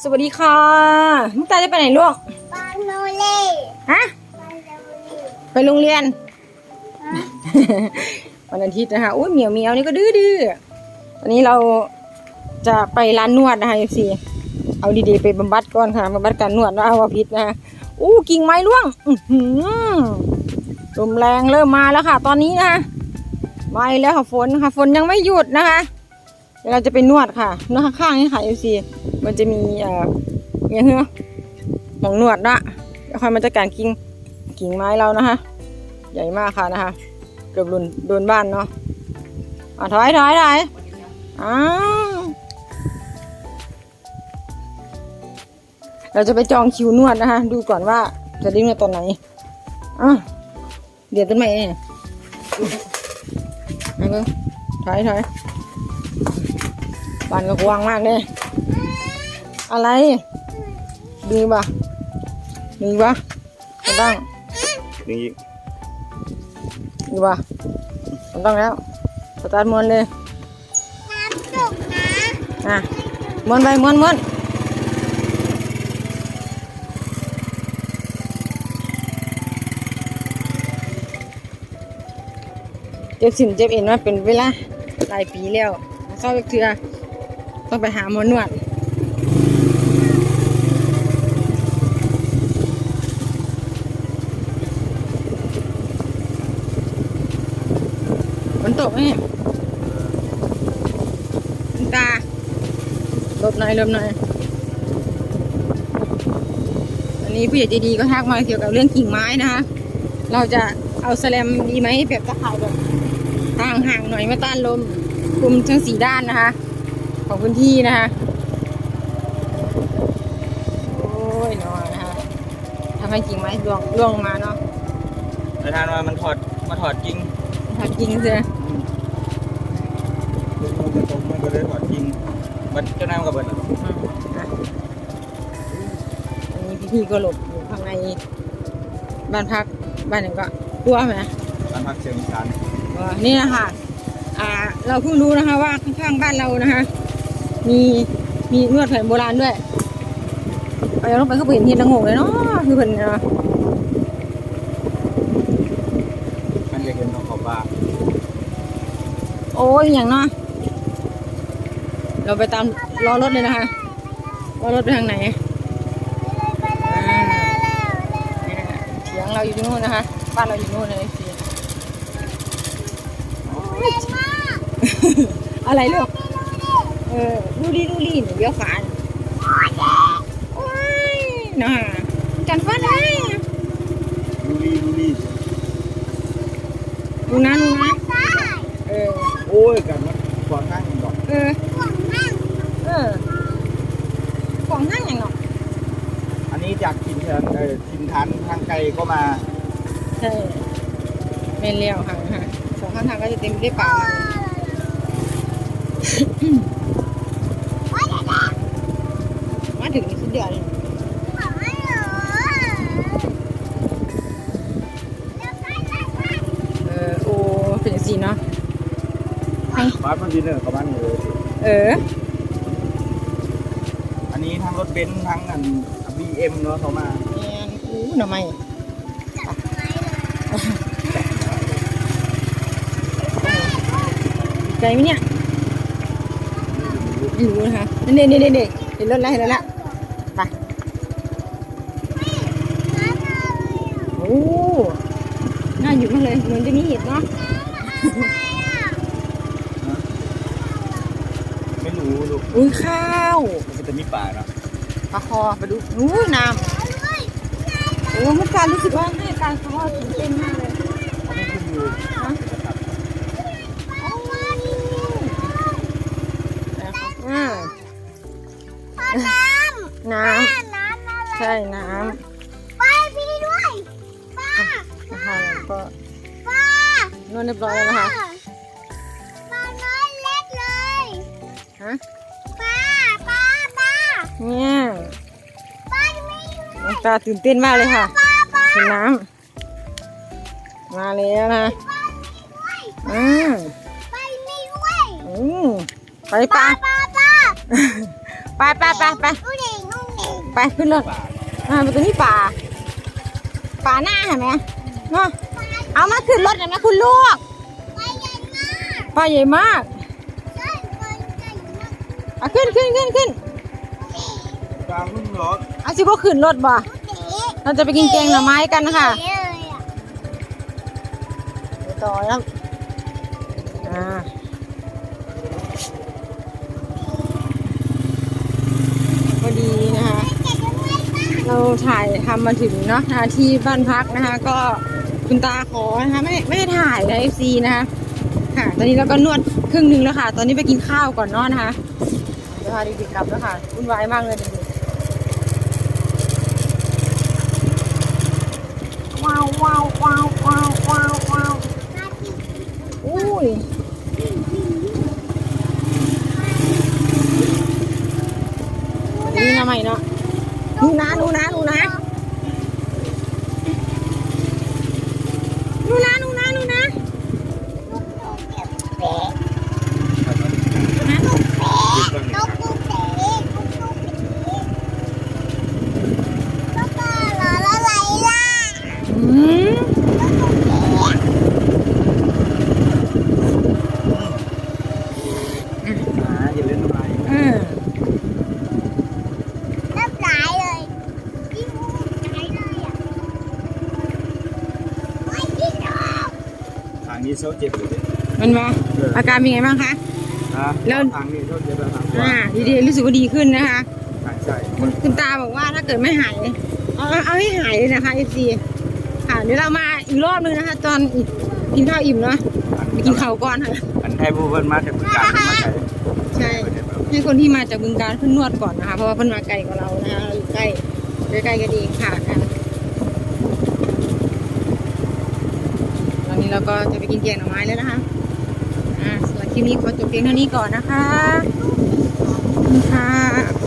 สวัสดีค่ะมุกตาจะไปไหนลูกปาโนเล่ฮะปาโนเล่ไปโรงเรียนวันอาทิตย์นะคะอุ้ยเหมียวเหมียวนี่ก็ดื้อดื้อวันนี้เราจะไปร้านนวดนะคะซีเอาดีๆไปบำบัดก่อนค่ะบำบัดการนวดนะเอาว่าพิษนะคะอู้กิ่งไม้ร่วงอื้อหือลมแรงเริ่มมาแล้วค่ะ ตอนนี้นะคะมาอีกแล้วค่ะฝนค่ะฝนยังไม่หยุดนะคะเดี๋ยวเราจะไปนวดค่ะนวดข้างๆนี่ค่ะเอฟซี มันจะมีอ่ออย่างเงี้ยหมองนวดนะเดี๋ยวค่อยมาจัดการกิ่งกิ่งไม้เรานะคะ ใหญ่มากค่ะนะคะ เกือบหลุนโดนบ้านเนาะอะถอยถอยถอยอ้าวเราจะไปจองคิวนวดนะคะ ดูก่อนว่าจะได้นวดตอนไหนอะเดี๋ยวต้นไม้เนี่ยมาเบิ่งถอยถอยบ้านก็กว้างมากเลย อะไรดีป่ะดีป่ะไม่ต้องนี่ดีป่ะไม่ต้องแล้วสตาร์ทมวนเลยน้ำจุกนะอะมวนไปมวนมวนเจ็บสินเจ็บเอ็นมาเป็นเวลาหลายปีแล้วเข้าไปเถื่อต้องไปหาหมอนวดฝ นตกไหมเนี่ยคุณตาหลบหน่อยหลบหน่อยอันนี้ผู้ใหญ่ใจดีก็ทักมาเกี่ยวกับเรื่องกิ่งไม้นะคะ เราจะเอาแสแลมดีไหมแบบตะข่ายแบบห่างห่างๆหน่อยมาต้านลมคลุมทั้งสีด้านนะคะ ของพื้นที่นะคะโอ้ยนอนนะคะทำให้กิ่งไม้ร่วงร่วงลงมาเนาะประธานว่ามันถอดมาถอดจริงถ้ากิ่งเสีย มันตกมันก็เลยถอดจริงมันเจ้านายมันกับเบิร์ดอืมอะอันนี้พี่ๆก็หลบอยู่ข้างในบ้านพักบ้านหนึ่งก็กลัวไหมร้านพักเชียงชานอ๋อนี่นะคะอ่าเราเพิ่งรู้นะคะว่าข้างๆบ้านเรานะคะ มีมีนวดแผนโบราณด้วยเอาอย่างลงไปก็เห็นเห็นละงงเลยเนาะคือเพิ่นเนาะมันเรียกเห็นของเขาบ้าโอ้ยอย่างเนาะ เราไปตามรอรถเลยนะคะรอรถไปทางไหนเนี่ยเถียงเราอยู่ที่นู่นนะคะ บ้านเราอยู่นู่นเลยสิอะไรลูกเออดูดีดูดีหนูเบี้ยวขาโอ้ยน่ะกันฟันเลยดูรีดูรีดูนะดูนะเออโอ้ยกันมันขวางข้างมันบอกเออ ออของห้างอย่างเนาะอันนี้จากทินเทินเออทินทันทางไกลก็มาใช่เมนเลี้ยวค่ะฮะสองข้างทางก็จะเต็มไปด้วยป่ามาถึงนี่สุดยอดเลยห่วงไม่เหรอแล้วไปแล้วไปเออโอ้เป็นอย่างสีเนาะบ้านมันดินเนอร์ประมาณนี้เลยเอออั นนี้ทั้งรถเบนซ์ทั้งอันบีเอ็มเนาะเขามาแมนอู้หน่อไม้ไกลไหมเนี่ยไม่รู้นะคะนี่นี่นี่นี่เห็นรถแล้วเห็นรถแล้วไปโอ้น่าอยู่มากเลยเหมือนจะมีเห็ดเนาะไม่รู้ลูกอุ้ยข้าว มันจะมีป่าเนาะปลาคอไปดูนู้น้ำโอ้เมื่การรู้สึกว่าให้การคอตื่นเต้นมากเลยน้ำใช่น้ำไปพี่ด้วยป้าำนะคะแล้วก็ป้านวดเรียบร้อยแล้วนะคะป้าน้อยเล็กเลยฮะ เนี่ยป้าไม่อยู่น้องตาตื่นเต้นมากเลยค่ะป้าป้าเห็นน้ำมาแล้วนะป้าไม่ด้วยอืมไปไม่ด้วยอืมไปปะป้าป้าป้าไปไปไปไปผู้หญิงไปขึ้นรถป่าอ่าไปตัวนี้ป่าป่าหน้าเห็นไหมเนาะเอามาขึ้นรถเห็นไหมคุณลูกไปใหญ่มากป่าใหญ่มากใช่ไปใหญ่มากอะขึ้นขึ้นขึ้นขึ้น กลางรุ่งรถเอาสิพวกขึ้นรถบ่เต๋เราจะไปกินแกงหน่อไม้กันนะคะเต๋เลยอะเดี๋ยวต่อแล้วอ่าพอดีนะคะเต๋ด้วยป่ะเราถ่ายทำมาถึงเนาะนะคะที่บ้านพักนะคะ ก็คุณตาขอนะคะไม่ไม่ได้ถ่ายนะเอฟซีนะคะค่ะ ตอนนี้เราก็นวดครึ่งหนึ่งแล้วค่ะ ตอนนี้ไปกินข้าวก่อนเนอนนะคะเดี๋ยวพาเด็กๆกลับแล้วค่ะวุ่นวายมากเลยเด็ก ๆว้าวว้าวว้าวว้าวว้าว ทางนี้โซ่เจ็บอยู่ดิ มันมาอาการเป็นไงบ้างคะ นะแล้ว ทางนี้โซ่เจ็บแล้วทางขวาอ่าดีๆรู้สึกว่าดีขึ้นนะคะ ทางใช่คุณคุณตาบอกว่าถ้าเกิดไม่หายเอาเอาเอาให้หายเลยนะคะเอฟซีค่ะเดี๋ยวเรามาอีกรอบนึงนะคะ ตอนอีกกินข้าวอิ่มเนาะไปกินข้าวก่อนค่ะ อันไทยผู้เพิ่นมาจากบึงการเพิ่นมาใช้ใช่ ให้คนที่มาจากบึงการขึ้นนวดก่อนนะคะ เพราะว่าเพิ่นมาไกลกว่าเรานะคะเราอยู่ใกล้ใกล้ๆกันเองค่ะกันตอนนี้ เราก็จะไปกินแกงหน่อไม้แล้วนะคะอ่าส่วนคลิปนี้ขอจบเพียงเท่านี้ก่อนนะคะขอบคุณค่ะ